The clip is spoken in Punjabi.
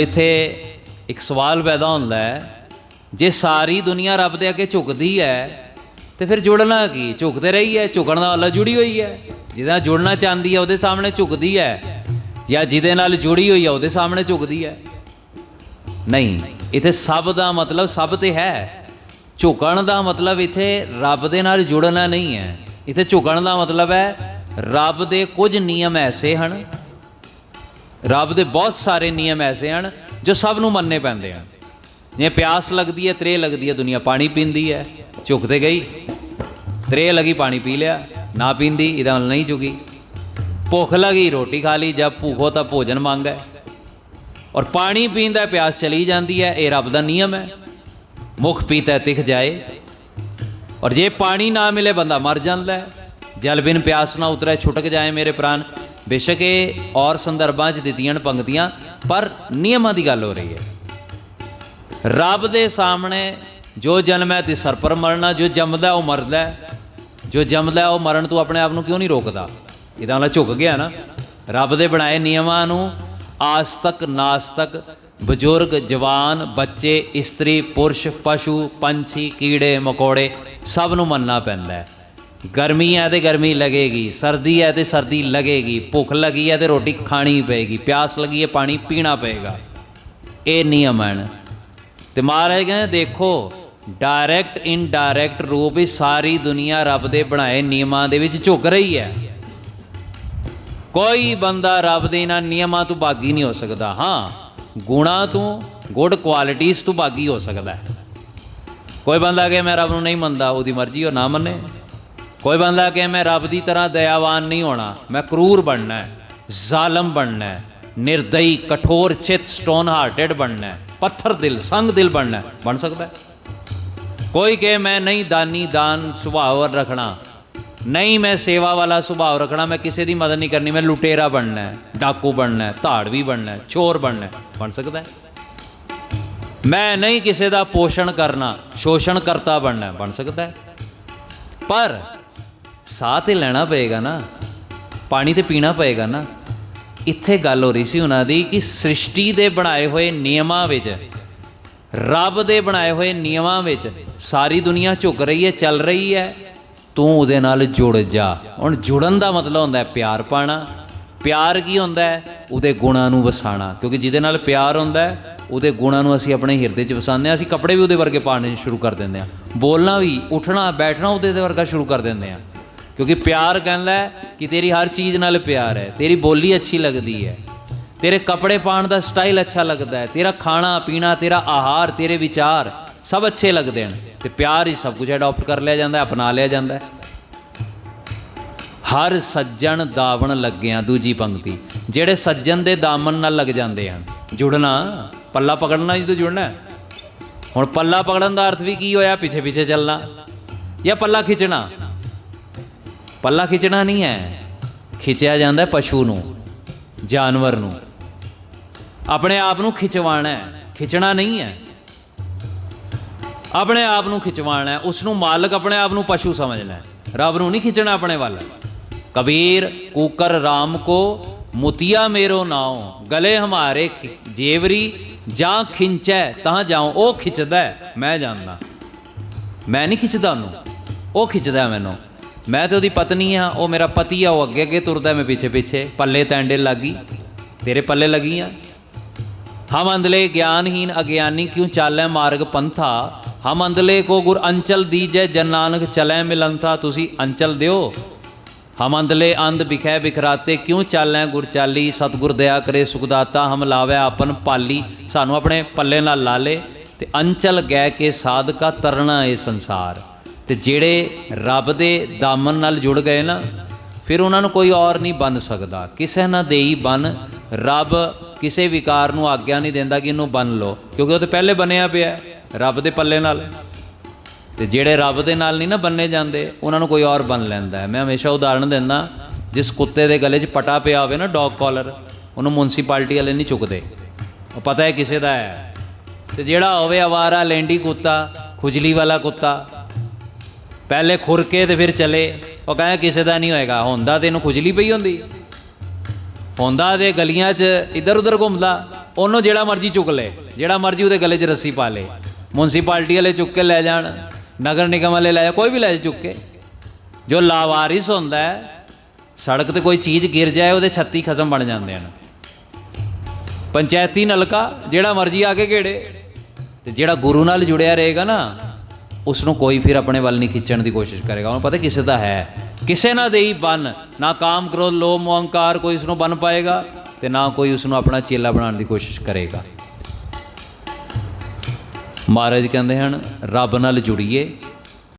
ਇੱਥੇ ਇੱਕ ਸਵਾਲ ਪੈਦਾ ਹੁੰਦਾ ਹੈ, ਜੇ ਸਾਰੀ ਦੁਨੀਆ ਰੱਬ ਦੇ ਅੱਗੇ ਝੁਕਦੀ ਹੈ, ਤੇ ਫਿਰ ਜੁੜਨਾ ਕੀ? ਝੁਕਦੇ ਰਹੀ ਹੈ, ਝੁਕਣ ਦਾ ਅੱਲਾ ਜੁੜੀ ਹੋਈ ਹੈ। ਜਿਹਦਾ ਜੁੜਨਾ ਚਾਹੁੰਦੀ ਹੈ, ਉਹਦੇ ਸਾਹਮਣੇ ਝੁਕਦੀ ਹੈ। ਜਾਂ ਜਿਹਦੇ ਨਾਲ ਜੁੜੀ ਹੋਈ ਹੈ, ਉਹਦੇ ਸਾਹਮਣੇ ਝੁਕਦੀ ਹੈ। ਨਹੀਂ, ਇਥੇ ਸਭ ਦਾ ਮਤਲਬ ਸਭ ਤੇ ਹੈ। ਝੁਕਣ ਦਾ ਮਤਲਬ ਇਥੇ ਰੱਬ ਦੇ ਨਾਲ ਜੁੜਨਾ ਨਹੀਂ ਹੈ। ਇਥੇ ਝੁਕਣ ਦਾ ਮਤਲਬ ਹੈ, ਰੱਬ ਦੇ ਕੁਝ ਨਿਯਮ ਐਸੇ ਹਨ ਰੱਬ ਦੇ ਬਹੁਤ ਸਾਰੇ ਨਿਯਮ ਐਸੇ ਹਨ ਜੋ ਸਭ ਨੂੰ ਮੰਨਣੇ ਪੈਂਦੇ ਹਨ। ਜੇ ਪਿਆਸ ਲੱਗਦੀ ਹੈ ਤ੍ਰੇ ਲੱਗਦੀ ਹੈ, ਦੁਨੀਆ ਪਾਣੀ ਪੀਂਦੀ ਹੈ। ਝੁਕ ਤੇ ਗਈ। ਤ੍ਰੇ ਲਗੀ, ਪਾਣੀ ਪੀ ਲਿਆ। ਨਾ ਪੀਂਦੀ, ਇਹਦਾ ਮਤਲਬ ਨਹੀਂ ਝੁਕੀ। ਭੁੱਖ ਲਗੀ, ਰੋਟੀ ਖਾ ਲਈ ਜਦ ਭੁੱਖੋ ਤਾਂ ਭੋਜਨ ਮੰਗੈ ਔਰ ਪਾਣੀ ਪੀਂਦਾ ਪਿਆਸ ਚਲੀ ਜਾਂਦੀ ਹੈ, ਇਹ ਰੱਬ ਦਾ ਨਿਯਮ ਹੈ। ਮੁਖ ਪੀਤਾ ਤਿਖ ਜਾਏ। ਔਰ ਜੇ ਪਾਣੀ ਨਾ ਮਿਲੇ, ਬੰਦਾ ਮਰ ਜਾਂਦਾ ਹੈ। ਜਲ ਬਿਨ ਪਿਆਸ ਨਾ ਉਤਰੇ, ਛੁਟਕ ਜਾਏ ਮੇਰੇ ਪ੍ਰਾਨ। ਬੇਸ਼ੱਕ ਇਹ ਔਰ ਸੰਦਰਭਾਂ 'ਚ ਦਿੱਤੀਆਂ ਨੇ ਪੰਕਤੀਆਂ, ਪਰ ਨਿਯਮਾਂ ਦੀ ਗੱਲ ਹੋ ਰਹੀ ਹੈ। ਰੱਬ ਦੇ ਸਾਹਮਣੇ ਜੋ ਜਨਮ ਹੈ ਤੇ ਸਰਪਰ ਮਰਨਾ, ਜੋ ਜੰਮਦਾ ਉਹ ਮਰਦਾ ਜੋ ਜੰਮਦਾ ਉਹ ਮਰਨ ਤੋਂ ਆਪਣੇ ਆਪ ਨੂੰ ਕਿਉਂ ਨਹੀਂ ਰੋਕਦਾ? ਇਹਦਾ ਨਾਲ ਝੁਕ ਗਿਆ ਨਾ। ਰੱਬ ਦੇ ਬਣਾਏ ਨਿਯਮਾਂ ਨੂੰ ਆਸਤਕ, ਨਾਸਤਕ, ਬਜ਼ੁਰਗ, ਜਵਾਨ, ਬੱਚੇ, ਇਸਤਰੀ, ਪੁਰਸ਼, ਪਸ਼ੂ, ਪੰਛੀ, ਕੀੜੇ, ਮਕੌੜੇ ਸਭ ਨੂੰ ਮੰਨਣਾ ਪੈਂਦਾ ਹੈ। ਗਰਮੀ ਹੈ ਤੇ ਗਰਮੀ ਲੱਗੇਗੀ, ਸਰਦੀ ਹੈ ਤੇ ਸਰਦੀ ਲੱਗੇਗੀ, ਭੁੱਖ ਲੱਗੀ ਹੈ ਤੇ ਰੋਟੀ ਖਾਣੀ ਪਏਗੀ, ਪਿਆਸ ਲੱਗੀ ਹੈ ਪਾਣੀ ਪੀਣਾ ਪਏਗਾ। ਇਹ ਨਿਯਮ ਹਨ। ਤੇ ਮਹਾਰਾਜ ਕਹਿੰਦੇ, ਦੇਖੋ ਡਾਇਰੈਕਟ ਇਨਡਾਇਰੈਕਟ ਰੂਪ ਹੀ ਸਾਰੀ ਦੁਨੀਆ ਰੱਬ ਦੇ ਬਣਾਏ ਨਿਯਮਾਂ ਦੇ ਵਿੱਚ ਝੁਕ ਰਹੀ ਹੈ। ਕੋਈ ਬੰਦਾ ਰੱਬ ਦੇ ਇਹਨਾਂ ਨਿਯਮਾਂ ਤੋਂ ਬਾਗੀ ਨਹੀਂ ਹੋ ਸਕਦਾ। ਹਾਂ, ਗੁਣਾ ਤੋਂ ਗੁੱਡ ਕੁਆਲਿਟੀਆਂ ਤੋਂ ਬਾਗੀ ਹੋ ਸਕਦਾ ਕੋਈ ਬੰਦਾ ਕਹੇ, ਮੈਂ ਰੱਬ ਨੂੰ ਨਹੀਂ ਮੰਨਦਾ, ਉਹਦੀ ਮਰਜ਼ੀ ਉਹ ਨਾ ਮੰਨੇ। ਕੋਈ ਬੰਦਾ ਕਹੇ, ਮੈਂ ਰੱਬ ਦੀ ਤਰ੍ਹਾਂ ਦਇਆਵਾਨ ਨਹੀਂ ਹੋਣਾ, ਮੈਂ ਕਰੂਰ ਬਣਨਾ ਹੈ, ਜ਼ਾਲਮ ਬਣਨਾ ਹੈ, ਨਿਰਦਈ, ਕਠੋਰ, ਚਿਤ ਸਟੋਨ ਹਾਰਟਡ ਬਣਨਾ ਹੈ, ਪੱਥਰ ਦਿਲ, ਸੰਗ ਦਿਲ ਬਣਨਾ ਹੈ। ਬਣ ਸਕਦਾ ਹੈ? ਕੋਈ ਕਹੇ, ਮੈਂ ਨਹੀਂ ਦਾਨੀ ਦਾਨ ਸੁਭਾਅ ਰੱਖਣਾ, ਨਹੀਂ ਮੈਂ ਸੇਵਾ ਵਾਲਾ ਸੁਭਾਅ ਰੱਖਣਾ, ਮੈਂ ਕਿਸੇ ਦੀ ਮਦਦ ਨਹੀਂ ਕਰਨੀ, ਮੈਂ ਲੁਟੇਰਾ ਬਣਨਾ ਹੈ, ਡਾਕੂ ਬਣਨਾ ਹੈ, ਧਾੜਵੀ ਬਣਨਾ ਹੈ, ਚੋਰ ਬਣਨਾ ਹੈ। ਬਣ ਸਕਦਾ ਹੈ? ਮੈਂ ਨਹੀਂ ਕਿਸੇ ਦਾ ਪੋਸ਼ਣ ਕਰਨਾ ਸ਼ੋਸ਼ਣ ਕਰਤਾ ਬਣਨਾ ਬਣ ਸਕਦਾ ਹੈ? ਪਰ ਸਾਹ ਤੇ ਲੈਣਾ ਪਏਗਾ ਨਾ, ਪਾਣੀ ਤੇ ਪੀਣਾ ਪਏਗਾ ਨਾ, ਇੱਥੇ ਗੱਲ ਹੋ ਰਹੀ ਸੀ ਉਹਨਾਂ ਦੀ ਕਿ ਸ੍ਰਿਸ਼ਟੀ ਦੇ ਬਣਾਏ ਹੋਏ ਨਿਯਮਾਂ ਵਿੱਚ, ਰੱਬ ਦੇ ਬਣਾਏ ਹੋਏ ਨਿਯਮਾਂ ਵਿੱਚ ਸਾਰੀ ਦੁਨੀਆ ਝੁਕ ਰਹੀ ਹੈ, ਚੱਲ ਰਹੀ ਹੈ, ਤੂੰ ਉਹਦੇ ਨਾਲ ਜੁੜ ਜਾ। ਹੁਣ ਜੁੜਨ ਦਾ ਮਤਲਬ ਹੁੰਦਾ ਹੈ ਪਿਆਰ ਪਾਣਾ। ਪਿਆਰ ਕੀ ਹੁੰਦਾ ਹੈ? ਉਹਦੇ ਗੁਣਾਂ ਨੂੰ ਵਸਾਣਾ ਕਿਉਂਕਿ ਜਿਹਦੇ ਨਾਲ ਪਿਆਰ ਹੁੰਦਾ ਹੈ, ਉਹਦੇ ਗੁਣਾਂ ਨੂੰ ਅਸੀਂ ਆਪਣੇ ਹਿਰਦੇ 'ਚ ਵਸਾਉਂਦੇ ਹਾਂ, ਅਸੀਂ ਕੱਪੜੇ ਵੀ ਉਹਦੇ ਵਰਗੇ ਪਾਣੇ ਸ਼ੁਰੂ ਕਰ ਦਿੰਦੇ ਹਾਂ। ਬੋਲਣਾ ਵੀ, ਉੱਠਣਾ, ਬੈਠਣਾ ਉਹਦੇ ਵਰਗਾ ਸ਼ੁਰੂ ਕਰ ਦਿੰਦੇ ਹਾਂ। ਕਿਉਂਕਿ ਪਿਆਰ ਕਹਿੰਦਾ ਕਿ ਤੇਰੀ ਹਰ ਚੀਜ਼ ਨਾਲ ਪਿਆਰ ਹੈ, ਤੇਰੀ ਬੋਲੀ ਅੱਛੀ ਲੱਗਦੀ ਹੈ। ਤੇਰੇ ਕੱਪੜੇ ਪਾਉਣ ਦਾ ਸਟਾਈਲ ਅੱਛਾ ਲੱਗਦਾ ਹੈ, ਤੇਰਾ ਖਾਣਾ, ਪੀਣਾ, ਤੇਰਾ ਆਹਾਰ, ਤੇਰੇ ਵਿਚਾਰ ਸਭ ਅੱਛੇ ਲੱਗਦੇ ਹਨ ਤੇ ਪਿਆਰ ਹੀ ਸਭ ਕੁਝ ਅਡਾਪਟ ਕਰ ਲਿਆ ਜਾਂਦਾ ਅਪਣਾ ਲਿਆ ਜਾਂਦਾ ਹਰ ਸੱਜਣ ਦਾਵਣ ਲੱਗਿਆਂ ਦੂਜੀ ਪੰਕਤੀ, ਜਿਹੜੇ ਸੱਜਣ ਦੇ ਦਾਮਨ ਨਾਲ ਲੱਗ ਜਾਂਦੇ ਹਨ। ਜੁੜਨਾ, ਪੱਲਾ ਪਕੜਨਾ ਜਦੋਂ ਜੁੜਨਾ ਹੁਣ ਪੱਲਾ ਪਕੜਨ ਦਾ ਅਰਥ ਵੀ ਕੀ ਹੋਇਆ? ਪਿੱਛੇ ਪਿੱਛੇ ਚੱਲਣਾ ਜਾਂ ਪੱਲਾ ਖਿੱਚਣਾ? ਪੱਲਾ ਖਿੱਚਣਾ ਨਹੀਂ ਹੈ। ਖਿੱਚਿਆ ਜਾਂਦਾ ਹੈ ਪਸ਼ੂ ਨੂੰ, ਜਾਨਵਰ ਨੂੰ। ਆਪਣੇ ਆਪ ਨੂੰ ਖਿਚਵਾਣਾ ਹੈ, ਖਿੱਚਣਾ ਨਹੀਂ ਹੈ। ਆਪਣੇ ਆਪ ਨੂੰ ਖਿਚਵਾਣਾ ਹੈ ਉਸ ਨੂੰ ਮਾਲਕ ਆਪਣੇ ਆਪ ਨੂੰ ਪਸ਼ੂ ਸਮਝਣਾ ਹੈ। ਰੱਬ ਨੂੰ ਨਹੀਂ ਖਿੱਚਣਾ ਆਪਣੇ ਵੱਲ। ਕਬੀਰ, ਕੂਕਰ RAM ਕੋ, ਮੁਤੀਆ ਮੇਰੋ ਨਾਉ, ਗਲੇ ਹਮਾਰੇ ਜੇਵਰੀ, ਜਾਂ ਖਿੰਚੈ, ਤਾਂ ਜਾਉ, ਉਹ ਖਿੱਚਦਾ ਮੈਂ ਜਾਣਦਾ। ਮੈਂ ਨਹੀਂ ਖਿੱਚਦਾ ਉਹਨੂੰ, ਉਹ ਖਿੱਚਦਾ ਮੈਨੂੰ। ਮੈਂ ਤੇ ਉਹਦੀ ਪਤਨੀ ਆ, ਉਹ ਮੇਰਾ ਪਤੀ ਆ, ਉਹ ਅੱਗੇ ਅੱਗੇ ਤੁਰਦਾ, ਮੈਂ ਪਿੱਛੇ ਪਿੱਛੇ। ਪੱਲੇ ਤੈਂਡੇ ਲੱਗੀ। ਤੇਰੇ ਪੱਲੇ ਲੱਗੀ ਆ ਹਮ ਅੰਦਲੇ ਗਿਆਨਹੀਨ ਅਗਿਆਨੀ ਕਿਉ ਚਾਲੈ ਮਾਰਗ ਪੰਥਾ? ਹਮ ਅੰਦਲੇ ਕੋ ਗੁਰ ਅੰਚਲ ਦੀਜੈ, ਜਨ ਨਾਨਕ ਚਲੈ ਮਿਲੰਥਾ ਤੁਸੀਂ ਅੰਚਲ ਦਿਓ। ਹਮ ਅੰਦਲੇ ਅੰਧ ਬਿਖੈ ਬਿਖਰਾਤੇ, ਕਿਉ ਚਾਲੈ ਗੁਰ ਚਾਲੀ? ਸਤਿਗੁਰ ਦਇਆ ਕਰੇ ਸੁਖਦਾਤਾ, ਹਮ ਲਾਵੈ ਆਪਨ ਪਾਲੀ। ਸਾਨੂੰ ਆਪਣੇ ਪੱਲੇ ਨਾਲ ਲਾ ਲੇ ਤੇ ਅੰਚਲ ਗੈ ਕੇ ਸਾਧਕਾ ਤਰਨਾ ਇਹ ਸੰਸਾਰ। ਤੇ ਜਿਹੜੇ ਰੱਬ ਦੇ ਦਾਮਨ ਨਾਲ ਜੁੜ ਗਏ ਨਾ, ਫਿਰ ਉਹਨਾਂ ਨੂੰ ਕੋਈ ਔਰ ਨਹੀਂ ਬਨ ਸਕਦਾ। ਕਿਸੇ ਨਾ ਦੇਈ ਬਨ, ਰੱਬ ਕਿਸੇ ਵਿਕਾਰ ਨੂੰ ਆਗਿਆ ਨਹੀਂ ਦਿੰਦਾ ਕਿ ਇਹਨੂੰ ਬਨ ਲਓ, ਕਿਉਂਕਿ ਉਹ ਤੇ ਪਹਿਲੇ ਬਣਿਆ ਪਿਆ ਰੱਬ ਦੇ ਪੱਲੇ ਨਾਲ। ਤੇ ਜਿਹੜੇ ਰੱਬ ਦੇ ਨਾਲ ਨਹੀਂ ਨਾ ਬੰਨੇ ਜਾਂਦੇ, ਉਹਨਾਂ ਨੂੰ ਕੋਈ ਔਰ ਬਨ ਲੈਂਦਾ ਹੈ। ਮੈਂ ਹਮੇਸ਼ਾ ਉਦਾਹਰਣ ਦਿੰਦਾ, ਜਿਸ ਕੁੱਤੇ ਦੇ ਗਲੇ 'ਚ ਪਟਾ ਪਿਆ ਹੋਵੇ ਨਾ ਡੌਗ ਕਾਲਰ ਉਹਨੂੰ ਮੁਨਸੀਪਾਲਟੀ ਵਾਲੇ ਨਹੀਂ ਚੁੱਕਦੇ। ਉਹ ਪਤਾ ਹੈ ਕਿਸੇ ਦਾ ਹੈ। ਤੇ ਜਿਹੜਾ ਹੋਵੇ ਆਵਾਰਾ ਲੈਂਡੀ ਕੁੱਤਾ, ਖੁਜਲੀ ਵਾਲਾ ਕੁੱਤਾ ਪਹਿਲੇ ਖੁਰ ਕੇ ਤੇ ਫਿਰ ਚਲੇ। ਉਹ ਕਹਿੰਦਾ, ਕਿਸੇ ਦਾ ਨਹੀਂ ਹੋਏਗਾ। ਹੁੰਦਾ ਤੇ ਇਹਨੂੰ ਖੁਜਲੀ ਪਈ ਹੁੰਦੀ। ਹੁੰਦਾ ਤੇ ਗਲੀਆਂ 'ਚ ਇੱਧਰ ਉੱਧਰ ਘੁੰਮਦਾ। ਉਹਨੂੰ ਜਿਹੜਾ ਮਰਜ਼ੀ ਚੁੱਕ ਲੇ। ਜਿਹੜਾ ਮਰਜ਼ੀ ਉਹਦੇ ਗਲੇ 'ਚ ਰੱਸੀ ਪਾ ਲੇ। ਮੁਨਸਪੈਲਿਟੀ ਵਾਲੇ ਚੁੱਕ ਕੇ ਲੈ ਜਾਣ। ਨਗਰ ਨਿਗਮ ਵਾਲੇ ਲੈ ਜਾ, ਕੋਈ ਵੀ ਲੈ ਜਾ ਚੁੱਕ ਕੇ। ਜੋ ਲਾਵਾਰਿਸ ਹੁੰਦਾ ਹੈ, ਸੜਕ ਤੇ ਕੋਈ ਚੀਜ਼ ਗਿਰ ਜਾਏ, ਉਹਦੇ ਛੱਤੀ ਖਸਮ ਬਣ ਜਾਂਦੇ ਹਨ। ਪੰਚਾਇਤੀ ਨਲਕਾ, ਜਿਹੜਾ ਮਰਜ਼ੀ ਆ ਕੇ ਘੇੜੇ। ਤੇ ਜਿਹੜਾ ਗੁਰੂ ਨਾਲ ਜੁੜਿਆ ਰਹੇਗਾ ਨਾ ਉਸ ਨੂੰ ਕੋਈ ਫਿਰ ਆਪਣੇ ਵੱਲ ਨਹੀਂ ਖਿੱਚਣ ਦੀ ਕੋਸ਼ਿਸ਼ ਕਰੇਗਾ। ਉਹਨੂੰ ਪਤਾ ਕਿਸੇ ਦਾ ਹੈ। ਕਿਸੇ ਨਾ ਦੇਈ ਬਨ। ਨਾ ਕਾਮ ਕ੍ਰੋਧ, ਲੋਭ ਮੋਹ ਅਹੰਕਾਰ ਕੋਈ ਉਸ ਨੂੰ ਬਨ ਪਾਏਗਾ ਤੇ ਨਾ ਕੋਈ ਉਸ ਨੂੰ ਆਪਣਾ ਚੇਲਾ ਬਣਾਉਣ ਦੀ ਕੋਸ਼ਿਸ਼ ਕਰੇਗਾ। ਮਹਾਰਾਜ ਕਹਿੰਦੇ ਹਨ, ਰੱਬ ਨਾਲ ਜੁੜੀਏ